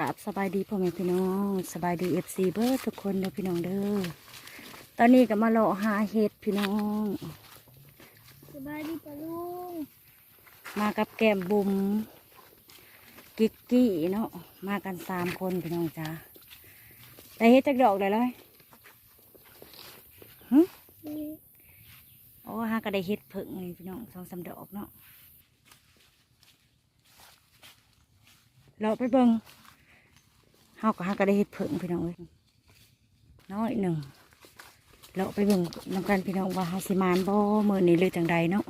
กราบสบายดีพ่อแม่พี่น้องสบายดีเอฟซีเบิร์ดทุกคนเด้อพี่น้องเด้อตอนนี้ก็มาเลาะหาเห็ดพี่น้องสบายดีปะลุงมากับแก้มบุ๋มกิกกี้เนาะมากันสามคนพี่น้องจ้าแต่เห็ดจักดอกได้เลยหึนี่โอ้ฮาก็ได้เห็ดเพิ่งนี่พี่น้องสองสามดอกเนาะเราไปเบิ่ง เฮาก็ฮาก็ได้เห็ดเพิ่งพี่น้องเอ้ยน้อยหนึ่งเราไปเบิ่งน้ำกันพี่น้องว่าเฮาสิมานบ่มื้อนี้หรือจังใดเนาะ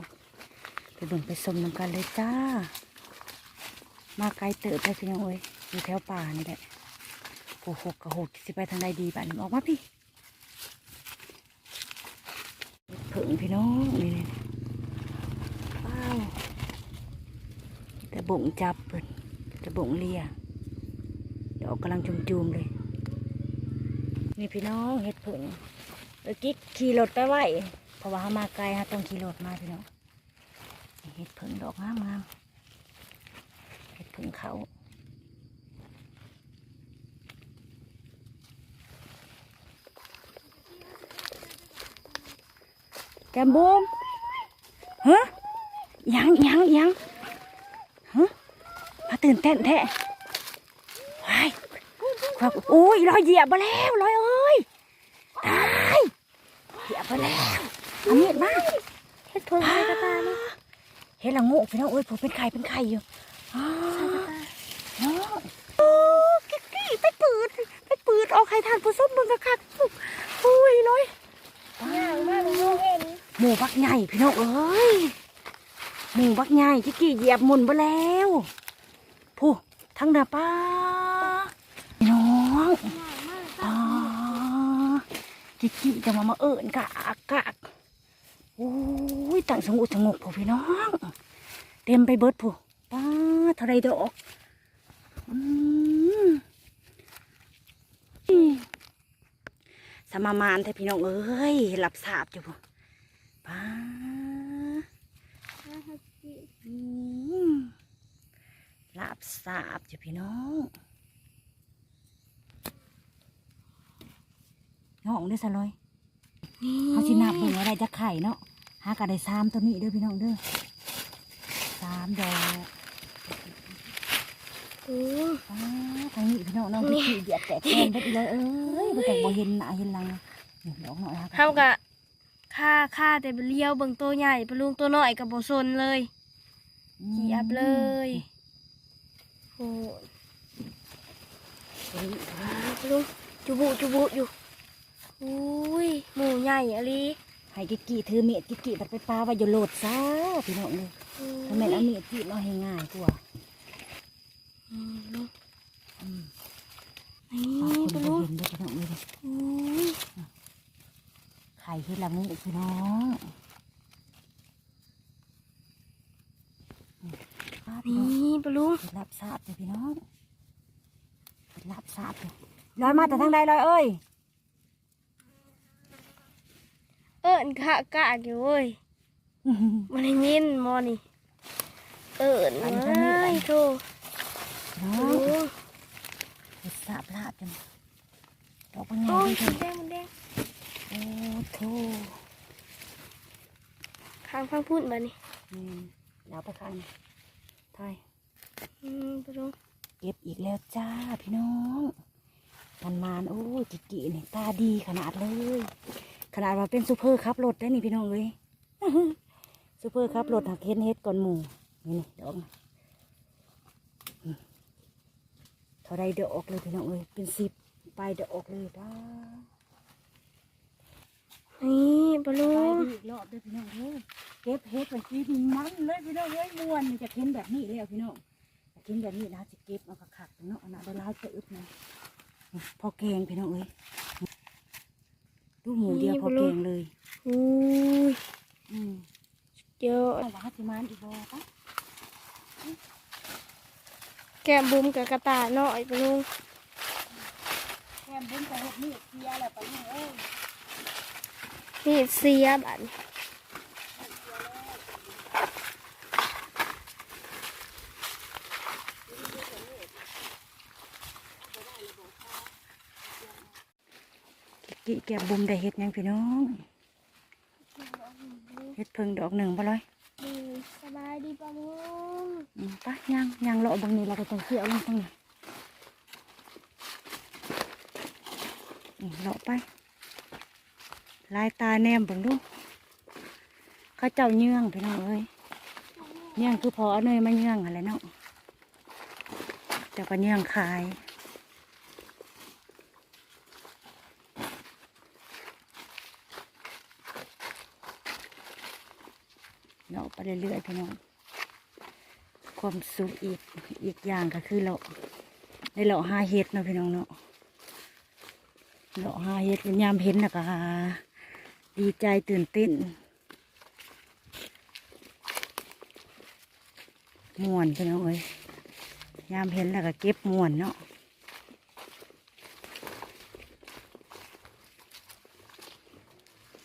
ไปเบิ่งไปชมน้ำกันเลยจ้า มาไกลเติบไปพี่น้องเอ้ยอยู่แถวป่านี่แหละโอ้โหกระโหกสิไปทางใดดีบ้านออกมาพี่เผิงพี่น้องนี่นี่ว้าวแต่บ่งจับเปิดแต่บ่งเลียด อกกำลังจุ่มๆเลย นี่พี่น้องเห็ดผิงเมื่อกี้ขี่รถไปไหวเพราะว่าเขามาไกลฮะต้องขี่รถมาพี่น้องเห็ดผิงดอกงามงามๆเห็ดผิงเขาแกมบูมฮะยังยังยังฮะมาตื่นเต้นแท้ ครับโอ้ยลอยเหยียบมาแล้วลอยเอ้ยตายเหยียบมาแล้วเอามีดมาเฮ็ดเพิ่งใส่กระตานี่เห็นละโงูพี่น้องเอ้ยผมเป็นไข่เป็นไข่อยู่อ้าใส่กระตาเนาะโอ้กิ๊กกี้ไปปืดไปปืดออกไข่ทานผู้ส้มมึงกะคักโอ้ยลอยย่างมากลุงเห็นหมูบักใหญ่พี่น้องเอ้ยหมูบักใหญ่ที่กี่เหยียบหมุนไปแล้วผู้ทั้งหน้าป้าพี่น้อง ย่างมาก อ๋อ กิกกี้จะมามาเอิญกะกกะโอ้ยตั้งสงบสงบผู้พี่น้อง เต็มไปเบิดผู้ป้าท่าไรดอกอืมสมามานแต่พี่น้องเอ้ยหลับสาบอยู่ผู้ป้าอืมลาบสาบจ้ะพี่น้อง น้องเด้อสะลอยนี่เขาสินับเบิ่งว่าได้จะไข่เนาะหากะได้สามตัวนี้เด้อพี่น้องเด้อสามดอกโอ้ป้าทางนี้พี่น้องน้องพี่ขี้เดียดแตกแกนไปเลยเอ้ยบ่แต่บ่เห็นหน้าเห็นหลังนี่ดอกน้อยฮะเฮากะค่าค่าแต่เลี้ยวเบิ่งตัวใหญ่ปะลุงตัวน้อยกับบ่สนเลยเหยียบเลยโอ้ปะลุงจุบุจุบุอยู่ อุ้ยหมูใหญ่อะลีให้กิกกี้ถือเมียดกิกกี้บัดไปปลาไว้อยู่โหลดซะพี่น้องเลยถ้าแม่นเอาเมียดจีบเนาะให้ง่ายกว่าอืมลุงอืมนี่ปลาคนปะบ่ลุงเห็นเด้อพี่น้องเลยอุ้ยไข่ที่ละงูพี่น้องนี่ปะลุงเห็ดลับทราบเลยพี่น้องเห็ดลับทราบเลยลอยมาแต่ทางใดลอยเอ้ย เอิ้นกะกะอยู่เว้ยมันได้ยินมอนี่เอิญไม่โทน้อโอ้งเห็ดทราบลาบจังดอกเป็นไงโอ้ยพี่สีเธอแดงมันแดงโอ้โถข้างฟังพูดมานี่อืมเดี๋ยวไปข้างไทยอืมปะลุงเก็บอีกแล้วจ้าพี่น้องมันมานโอ้ยจิกินี่ตาดีขนาดเลย ขนาดว่าเป็นซูเปอร์ขับรถได้นี่พี่น้องเลยซูเปอร์ขับรถหักเฮ็ดเฮ็ดก่อนหมู่นี่นี่ดอกนะอืมเท่าไรเดอกเลยพี่น้องเลยเป็นสิบไปเดอกเลยป้านี่ปะลุไปงอีกรอบเด้อพี่น้องเฮ้ยเก็บเฮ็ดไปกินมันเลยพี่น้องเฮ้ยม่วนจะกินแบบนี้แล้วพี่น้องจะกินแบบนี้นะจะเก็บเอาขักๆเนาะอันนั้นได้ร้ายจะอึดนะนี่พอแกงพี่น้องเอ้ย ดูหมูเดียวพอแกงเลยอุ้ยอืมเยอะเอาว่าสิมานอีกบ่ปะแก้มบุ้มกับกระตายน้อยปะลุงแกมบุ้มไปเฮ็ดนี่เสียแล้วไปนี่เอ้ยนี่เสียบัน กิแกมบุมได้เฮ็ดหยังพี่น้องเฮ็ดเพิ่งดอกหนึ่งบ่ร้อยดีสบายดีปะมุงอืมไปย่างย่างเลาะบางนี้เราก็ต้องเขี่ยวลงตรงนี้อืมเลาะไป ลายตาแนมเบิ่งดูเข้าเจ้าเยื่องพี่น้องเอ้ยเยื่องคือพอเอาเนยมาเยื่องอะไรเนาะเจ้าก็เยื่องขาย เลาะไปเรื่อยๆพี่น้องความสุขอีกอีกอย่างก็คือเราได้เราหาเห็ดเนาะพี่น้องเนาะเราหาเห็ดยามเห็นนะก็ดีใจตื่นเต้นมวนพี่น้องเอ้ยยามเห็นแล้วก็เก็บมวนเนาะ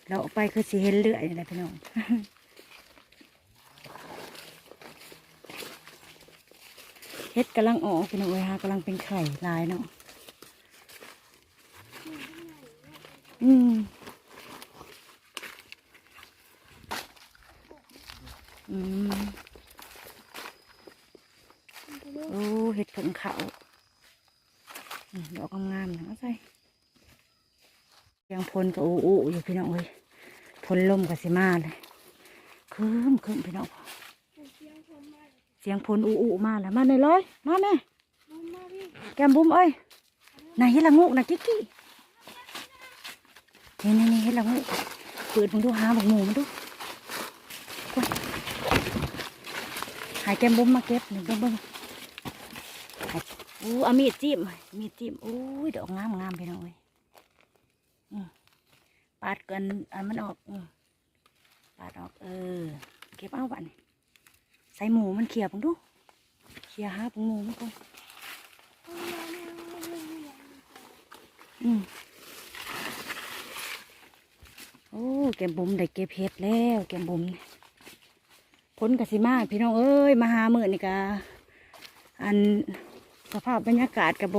เราไปคือสิเห็นเรื่อยนี่แหละพี่น้อง เฮ็ดกำลังออกพี่น้องเอ้ยฮะกำลังเป็นไข่ลายเนาะอืมอืมโอ้เห็ดผงเขาอืมดอกงามๆนะใส่ยังพลก็อู้อู้อยู่พี่น้องเอ้ยพลลมกับสิมาเลยคืมคืมพี่น้อง เสียงพลอู้อู้มาแล้วมาในร้อยมาแม่บุ้มมาพี่แกมบุ้มเอ้ยนายเฮ็ดละงูกนะกิ๊กกี้นี่นี่นี่เฮ็ดละงูกเปิดมึงดูหาบักหมูมันดูกวนหายแกมบุ้มมาเก็บหนึ่งเบิ้งเบิ้งหายอู้เอามีดจิ้มมีดจิ้มอู้ยดอกงามงามไปหน่อยอืมปาดกันอันมันออกอืมปาดออกเออเก็บเอาบัดนใส่หมูมันเขี่ยบังดูเขี่ยหาบักหมูมันก่อนอืมโอ้แกมบุ๋มได้เก็บเห็ดแล้วแกมบุ๋มนี่ผลกสิมาพี่น้องเอ้ยมาหาเมื่อนี่กะอันสภาพบรรยากาศกระโบ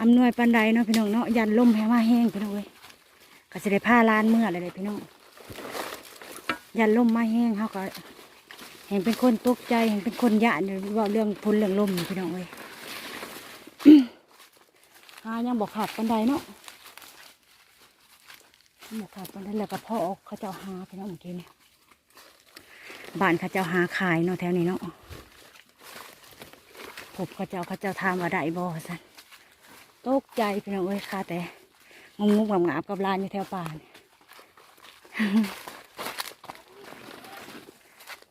อำนวยปันใดเนาะพี่น้องเนาะยันลมแห้มาแห้งพี่น้องเอ้ยกสิได้ผ้าลานเมื่ออะไรเลยพี่น้องยันลมมาแห้งเขาก็ เห็นเป็นคนตกใจเห็นเป็นคนยานอยู่เว่าเรื่องพ้นเรื่องลมพี่น้องเอ้ยหายังบอกขาดปันไดเนาะบอกขาดปันไดแล้วก็พ่อเขาเจ้าหาไปเนาะเมื่อกี้เนี่ยบ้านเขาเจ้าหาขายเนาะแถวนี้เนาะผมเขาเจ้าเขาเจ้าทำว่าได้บ่สันตกใจพี่น้องเอ้ยค่ะแต่งงงงงาบกับลานอยู่แถวป่าเนี่ย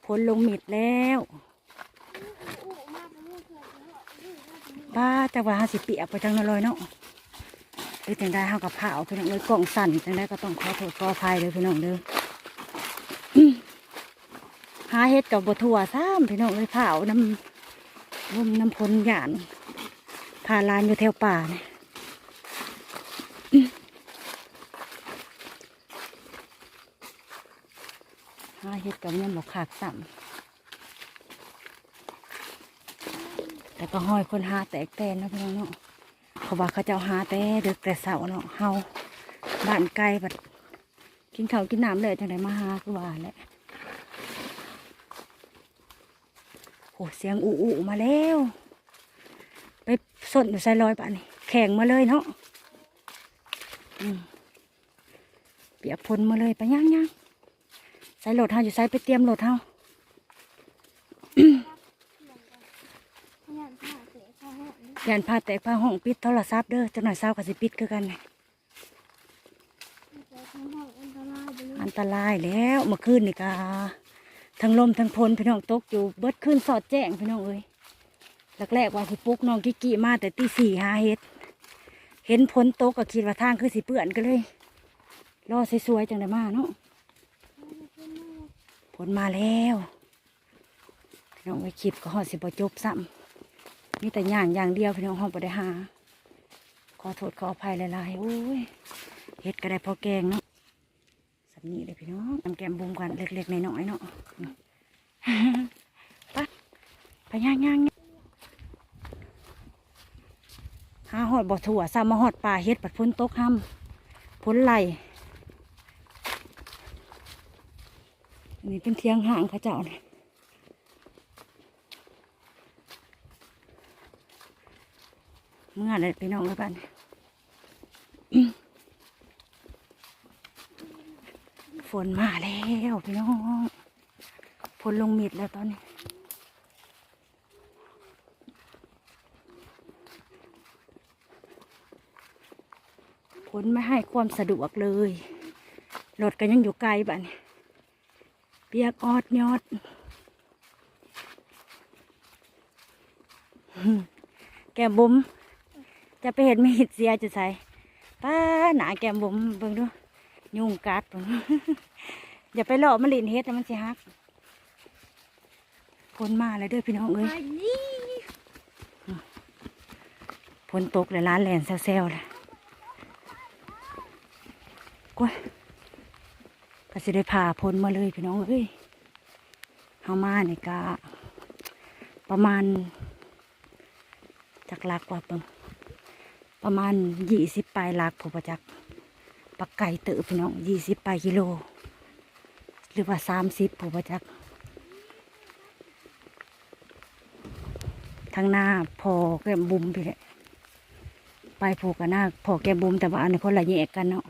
ผลลงมิดแล้วอู้าปะมุงเกิดแล้วอู้มาปะมุงป้าแต่ว่าหาสิเปียกไปทางนั้นเลยเนาะหรือจังได้เฮากับผ้าเอาพี่น้องเลยกล่องสั่นจังได้ก็ต้องขอโทษขออภัยเลยพี่น้องเด้อหาเฮ็ดกับบทั่วซ้ำพี่น้องเลยผ้าเอาน้ำร่มน้ำพลหยานพาลานอยู่แถวป่าเนี่ยอืมหาเฮ็ดกับเนี่ยหมกขากซ้ำแต่ก็ห้อยคนหาแตกแตนนะพี่น้องเนาะเขาว่าเขาเจ้าหาแต่ดึกแต่เสาเนาะเฮาบ้านไกลบัดกินข้าวกินน้ำเลยจังไดมาหาคือว่าแหละโหเสียงอูอูมาแล้ว ไปสนอยู่ใส่ลอยป่ะนี่แข่งมาเลยเนาะเปียกพลมาเลยไปย่างย่าง ใส่รถเฮาอยู่ใส่ไปเตรียมรถเฮาพยานผ่าเตะผ่าหอนยันพาแตกพาห้องปิดโทรศัพท์เด้อจังหน่อยเศร้ากับสิปิดคือกันน่ะเจอทั้งห้องอันตรายไปเลยอันตรายแล้วเมื่อคืนนี่กาทั้งลมทั้งพลพี่น้องตกอยู่เบิดขึ้นสอดแจ้งพี่น้องเอ้ยแรกๆว่าสิปลุกน้องกิกกี้มาแต่ตีสี่หาเฮ็ด เห็นพ้นตกก็คิดว่าทางคือสิเปื่อนก็เลย รอสวยๆจังได้มาเนาะ ผลมาแล้วพี่น้องไปคลิปก็หอดสิบจบซ้ำมีแต่ย่างอย่างเดียวพี่น้องหอดบ่ได้หาขอโทษขออภัยหลายๆโอ้ยเฮ็ดก็ได้พอแกงเนาะสับนี้เลยพี่น้องทำแกมบุมกันเล็กๆน้อยๆเนาะไปไปย่างย่างหาหอดบ่อถั่วซ้ำมาหอดป่าเฮ็ดปัดพ้นตกห้ำผลไหล นนี้เป็นเทียงห่างเขาเจ้าเนี่ยเมื่อไรไปน้องแล้วกันฝนมาแล้วพี่น้องฝนลงมิดแล้วตอนนี้ฝนไม่ให้ความสะดวกเลยรถก็ยังอยู่ไกลบ้านเปียกออดยอดแก้มบุ๋มจะไปเห็นไม่เห็ดเสียจะใส่ป้าหนาแก้มบุ๋มเบิ่งดู ยุงกัดเบิ่งอย่าไปหลอกมันลินเฮ็ดนะมันสิฮักฝนมาแล้วด้วยพี่น้องเอ้ยฝนตกเลยร้านแหลนแซวๆเลยกล้วย ก็สิได้พาพลมาเลยพี่น้องเอ้ยเฮามาเนี่ยก็ประมาณจักหลักกว่าเปิงประมาณยี่สิบปลายหลักผมประจักปักไก่เตอพี่น้องยี่สิบปลายกิโล หรือว่าสามสิบผมประจักทางหน้าพอแก้มบุมพี่แหละไปผูกกันหน้าพอแกบุมแต่ว่าอันนี้คนละแยกกันเนาะ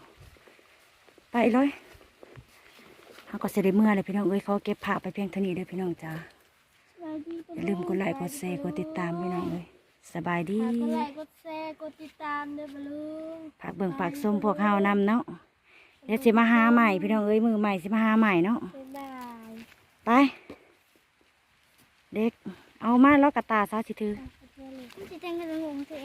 ไปเลย เขาก็เสได็เมื่อเลยพี่น้องเอ้ยเขาเก็บผ้าไปเพียงเท่านี้เลยพี่น้องจ้าสบายดีอย่าลืมกดไลค์กดแชร์กดติดตามพี่น้องเอ้ยสบายดีฝากกดไลค์กดแชร์กดติดตามเด้อปะลุงฝากเบิ่งฝากส้มพวกเฮานำเนาะเดี๋ยวสิมาหาใหม่พี่น้องเอ้ยมือใหม่สิมาหาใหม่เนาะบ๊ายบายไป เด็กเอามาล้อกระตาซาสิถือมันจะแต่